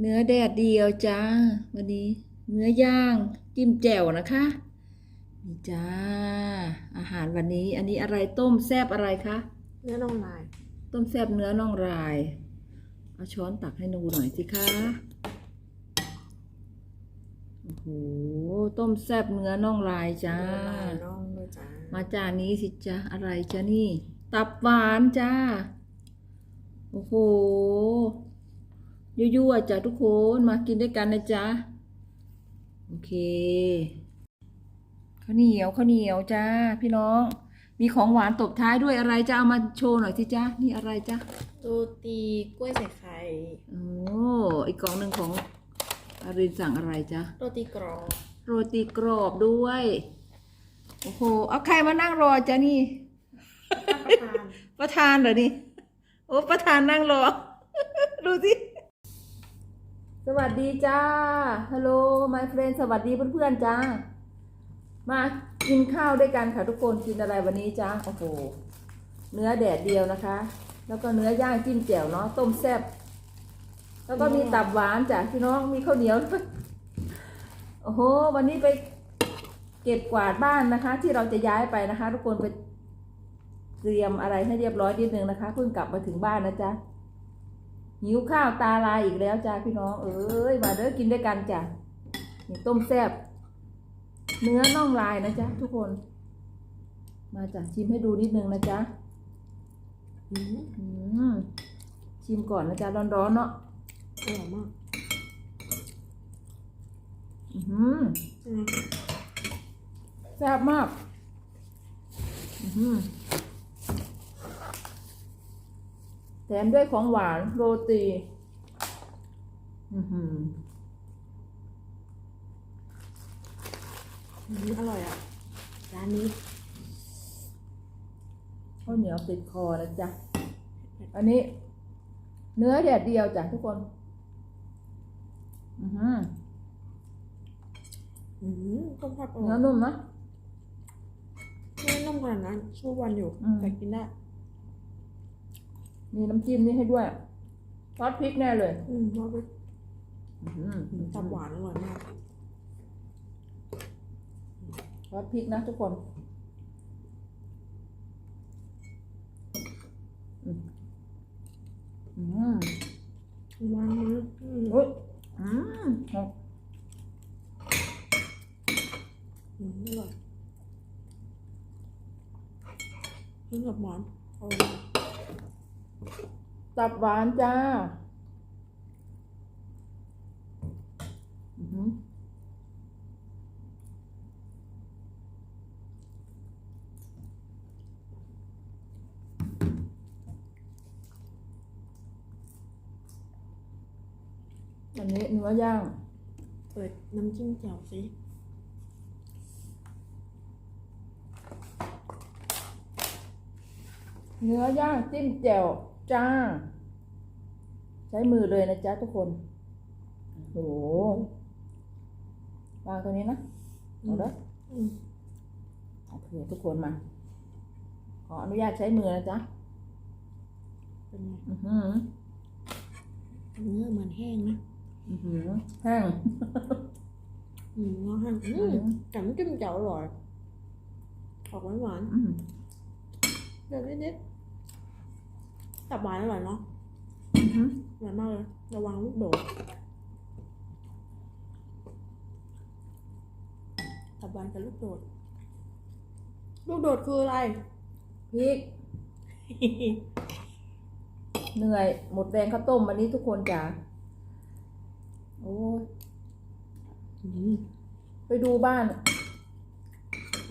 เนื้อแดดเดียวจ้า วันนี้ เนื้อย่างจิ้มแจ่วนะคะนี่จ้า อาหารวันนี้ อันนี้อะไรต้มแซบอะไรคะเนื้อน่องลาย ต้มแซบเนื้อน่องลาย เอาช้อนตักให้หนูหน่อยสิคะโอ้โหต้มแซบเนื้อน่องลายจ้า เนื้อลายน่องด้วยจ้า มาจานนี้สิจ้าอะไรจ้านี่ ตับหวานจ้า โอ้โห ยั่วๆจ้ะทุกคนมากินด้วยกันนะจ๊ะโอเคข้าวเหนียวข้าวเหนียวจ้าพี่น้อง มีของหวานตบท้ายด้วยอะไรจะเอามาโชว์หน่อยสิจ้านี่อะไรจ้าโรตีกล้วยใส่ไข่โอ้อีกกล่องหนึ่งของอารินสั่งอะไรจ้าโรตีกรอบโรตีกรอบด้วยโอ้โหเอาใครมานั่งรอจ้ะนี่ประทานประธานเหรอนี่โอ้ประธานนั่งรอ ดูสิ สวัสดีจ้า ฮัลโหล my friend สวัสดีเพื่อนๆจ้า มากินข้าวด้วยกันค่ะทุกคน กินอะไรวันนี้จ้า โอ้โห เนื้อแดดเดียวนะคะ แล้วก็เนื้อย่างจิ้มแจ่วเนาะ ต้มแซ่บ แล้วก็มีตับหวานจ้ะพี่น้อง มีข้าวเหนียว โอ้โห วันนี้ไปเก็บกวาดบ้านนะคะ ที่เราจะย้ายไปนะคะ ทุกคนไปเตรียมอะไรให้เรียบร้อยนิดนึงนะคะ เพิ่งกลับมาถึงบ้านนะจ๊ะ หิวข้าวตาลายอีกแล้วจ้าพี่น้อง เอ้ยมาเด้อกินด้วยกันจ้ะนี่ต้มแซ่บเนื้อน่องลายนะจ๊ะทุกคน มาจ้ะชิมให้ดูนิดนึงนะจ๊ะอืมอืมชิมก่อนนะจ๊ะร้อนๆเนาะอร่อยมากอื้อหือใช่ไหมแซ่บมาก อื้อหือ แถมด้วยของหวานโรตีอือหืออืมอร่อยอะ ร้านนี้ข้าวเหนียวติดคอนะจ๊ะ อันนี้ เนื้อแดดเดียวจ้ะทุกคน อือหืออืมต้มผัดอร่เนื้ออยนุ่มนะไม่ได้นุ่มขนาดนั้นสู้วันอยู่อืมแต่กินได้ มีน้ำจิ้มนี่ให้ด้วยซอสพริกแน่เลยอืมว่าไปอื้อหือตับหวานอร่อยมากซอสพริกนะทุกคนอืมอืมวางมืออืมอุ้ยอืมหอมอืมอร่อยกินกับหวานอร่อย ตับหวานจ้าอือหืออันนี้เนื้อย่างเปิดน้ำจิ้มแจ่วสิเนื้อย่างจิ้มแจ่ว จ้า ใช้มือเลยนะจ๊ะทุกคนโอ้โหวางตรงนี้นะเอาเด้ออืมโอเคทุกคนมา ขออนุญาตใช้มือนะจ๊ะเป็นไงอือหือเนื้อเหมือนแห้งนะอือหือแห้งอืมเนื้อแห้งอือืมอหือแต่น้ำจิ้มแจ่วอร่อยออกหวานหวานอือๆเดี๋ยวนิดๆ ตับหวานอร่อยเนาะหืออร่อยมากเลย ระวังลูกโดดตับหวานกับลูกโดด ลูกโดดคืออะไรพริกเหนื่อย หมดแรงข้าวต้มวันนี้ทุกคนจ๋าโอ้ยอืมไปดูบ้าน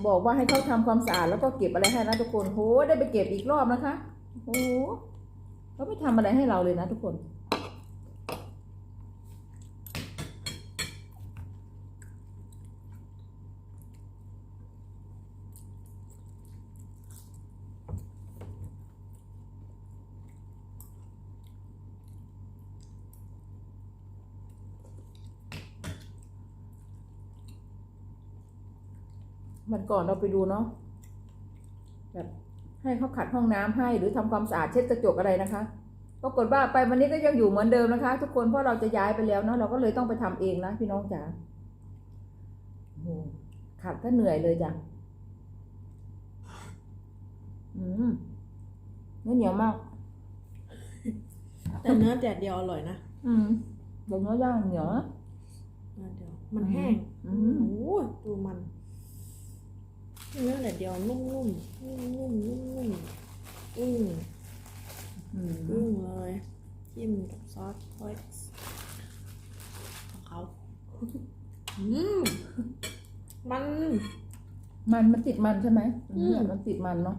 บอกว่าให้เขาทำความสะอาดแล้วก็เก็บอะไรให้นะทุกคนโหได้ไปเก็บอีกรอบนะคะโอ้ เขาไม่ทำอะไรให้เราเลยนะทุกคนมันก่อนเราไปดูเนาะแบบ ให้เขาขัดห้องน้ำให้หรือทำความสะอาดเช็ดกระจกอะไรนะคะปรากฏว่าไปวันนี้ก็ยังอยู่เหมือนเดิมนะคะ ทุกคนเพราะเราจะย้ายไปแล้วเนาะเราก็เลยต้องไปทำเองนะพี่น้องจ๋าโอ้โหขับก็เหนื่อยเลยจ้ะอืมเนื้อเหนียวมาก แต่เนื้อแดดเดียวอร่อยนะอืมเดี๋ยวเนื้อย่างเหนียวนะเนื้อเดียวมันแห้ง อืโอ้มโหดูมัน เนื้อแดดเดียวนุ่มๆนุ่มๆ นุ่มๆ นุ่มๆอืมอืมอึ้งเลยจิ้มกับซอสโอยของเขาอืมมัน มันมันติดมันใช่ไหมอืม มันติดมันเนาะ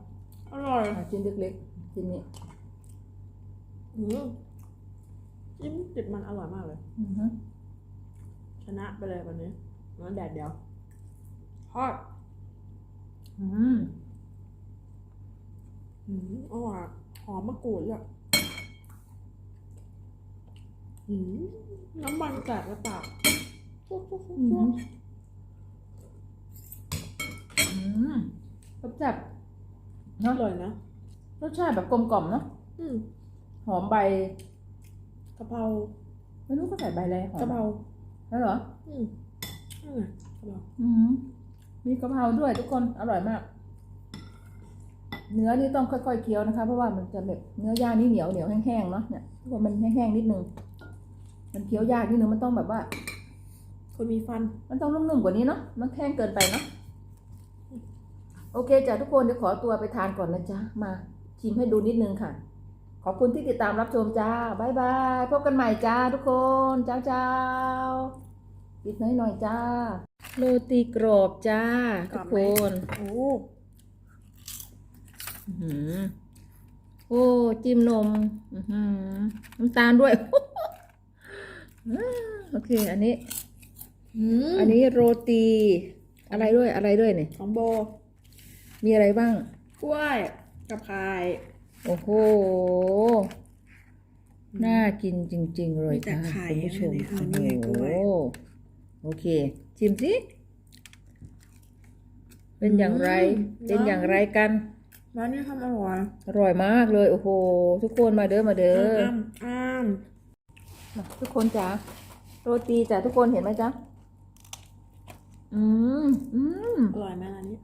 อร่อยอะชิ้นเล็กๆชิ้นนี้อืมจิ้มติดมันอร่อยมากเลย อือฮึชนะไปเลยวันนี้เนื้อแดดเดียวทอด อืมอืมอร่อยหอมมะกรูดเลยอืมน้ำมันแตกในปากจุ๊บจุ๊บจุ๊บอืจุ๊มบอืมรสจัดอเนาะร่อยนะรสชาติแบบกลมกล่อมเนาะอืมหอมใบ กะเพราไม่รู้ก็ใส่ใบอะไรหอมกะเพราแล้วเหรอ อืมนั่นไงกะเพราอืม มีกะเพราด้วยทุกคนอร่อยมาก เนื้อนี่ต้องค่อยๆเคี้ยวนะคะ เพราะว่ามันจะแบบเนื้อย่างนี่เหนียวเหนียวแห้งๆเนาะเนี่ยทุกคนมันแห้งๆนิดนึงมันเคี้ยวยากนิดนึงมันต้องแบบว่า คนมีฟันมันต้องนุ่มๆกว่านี้เนาะมันแห้งเกินไปเนาะโอเคจ้ะทุกคนเดี๋ยวขอตัวไปทานก่อนนะจ๊ะมาชิมให้ดูนิดนึงค่ะ ขอบคุณที่ติดตามรับชมจ้าบ๊ายบายพบกันใหม่จ้าทุกคน เจ้าเจ้าปิดหน่อยหน่อยจ้า โรตีกรอบจ้าทุกคนโอ้อื้อหือโอ้จิ้มนมอื้อหือน้ำตาลด้วยอ่าโอเค อันนี้ อืมอันนี้โรตี อะไรด้วยอะไรด้วยเนี่ยของโบมีอะไรบ้าง กล้วยกับไข่โอ้โห น่ากินจริง ๆ เลยมีแต่ค่ะไข่คุณผู้ชมอันนี้เอานี่ไงกล้วย โอ้โหโอเค ชิมสิเป็นอย่างไร เป็นอย่างไรกันร้านนี้ทำอร่อย อร่อยมากเลย โอ้โห ทุกคนมาเด้อมาเด้ออ้ามอ้ามมาทุกคนจ๋าโรตีจ๋าทุกคนเห็นไหมจ๊ะ อืม อืม อร่อยไหมร้านนี้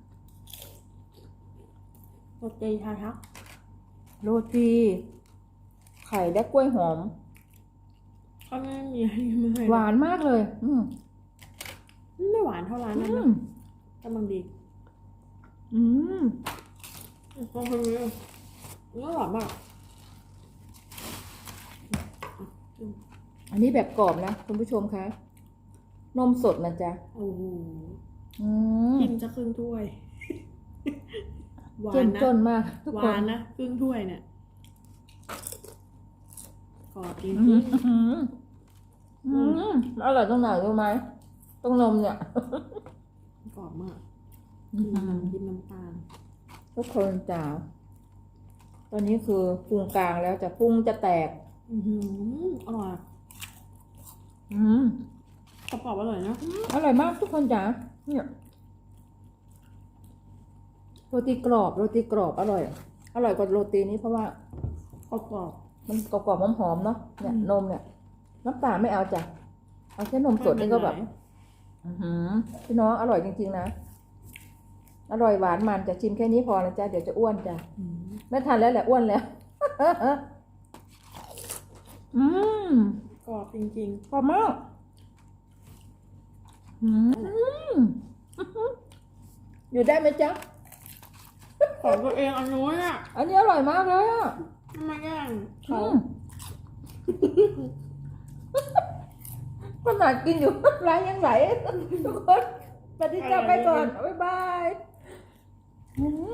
โรตีชาชัก โรตี ไข่และกล้วยหอมเขาไม่มีให้ไม่ให้หวานมากเลย อืม ไม่หวานเท่าร้านนั้นอืนะมกำลังดี อืมลองทำเลยเนื้อหวานมาก อันนี้แบบกรอบนะคุณผู้ชมคะ นมสดนะจ๊ะโอ้โหอืมกินจะครึ่งถ้วย หวาเจ้นมนะจนมาก ทุกหคนวานนะครึ่งถ้วยเนี่ยกรอบจริงอืมอืมอืมอร่อยตรงไหนรู้ไหม ตรงนมเนี่ยๆกรอบมากอืกินมน้ำกินน้ำตาลทุกคนจ๋าตอนนี้คือปรุงกลางแล้วจะปรุงจะแตก อือหืออร่อยอืมกรอบๆอร่อยนะอร่อยมากทุกคนจ๋าเนี่ยโรตีกรอบโรตีกรอบอร่อย อร่อยกว่าโรตีนี้เพราะว่ากรอบมันกรอบๆหอมๆเนาะเนี่ยอืมนมเนี่ยน้ำตาลไม่เอาจ้ะเอาแค่นมๆสดนี่ก็แบบให้อือหือ พี่น้องอร่อยจริง ๆ นะ อร่อยหวานมันจะชิมแค่นี้พอนะจ๊ะ เดี๋ยวจะอ้วนจ้ะมันไหนอืมไม่ทันแล้วแหละอ้วนแล้ว อืมกรอบจริงกรอบมากอืมอยู่ได้ไหมจ๊ะๆของตัวเองอันนู้นอะ อันนี้อร่อยมากเลยอะทำไมแย่งอืเขาม ขนาดกินอยู่ร้านยังไหลทุกคนปฏิเจ้าไปก่อน บ๊ายบายอืม